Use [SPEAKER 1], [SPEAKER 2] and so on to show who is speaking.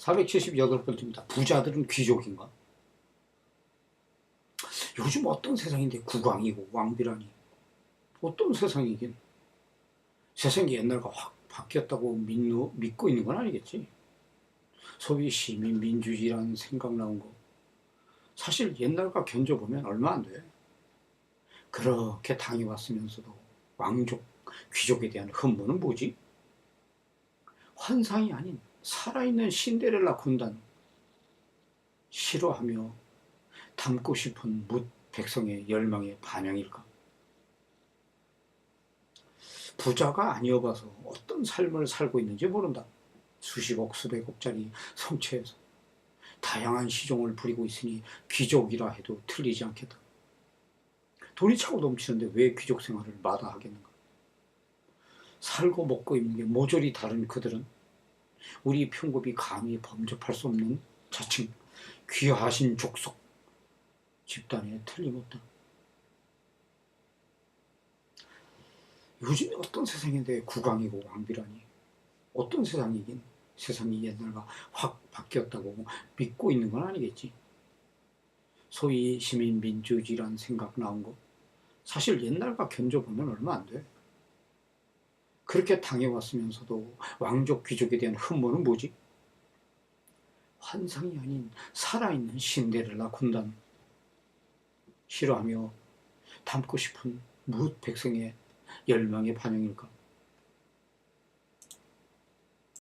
[SPEAKER 1] 478번째입니다. 부자들은 귀족인가? 요즘 어떤 세상인데 국왕이고 왕비라니 어떤 세상이긴 세상이 옛날과 확 바뀌었다고 믿노, 믿고 있는 건 아니겠지 소위 시민 민주주의라는 생각 나온 거 사실 옛날과 견져보면 얼마 안 돼. 그렇게 당해왔으면서도 왕족, 귀족에 대한 흠모는 뭐지? 환상이 아닌 살아있는 신데렐라 군단 싫어하며 담고 싶은 묻 백성의 열망의 반영일까? 부자가 아니어봐서 어떤 삶을 살고 있는지 모른다. 수십억, 수백억짜리 성체에서 다양한 시종을 부리고 있으니 귀족이라 해도 틀리지 않겠다. 돈이 차고 넘치는데 왜 귀족 생활을 마다하겠는가? 살고 먹고 입는 게 모조리 다른 그들은 우리 평급이 감히 범접할 수 없는 자칭 귀하신 족속 집단에 틀림없다. 요즘에 어떤 세상인데 국왕이고 왕비라니 어떤 세상이긴 세상이 옛날과 확 바뀌었다고 믿고 있는 건 아니겠지. 소위 시민민주주의란 생각 나온 거 사실 옛날과 견져보면 얼마 안 돼. 그렇게 당해왔으면서도 왕족 귀족에 대한 흠모는 뭐지? 환상이 아닌 살아있는 신데렐라 군단 싫어하며 담고 싶은 무엇 백성의 열망의 반영일까?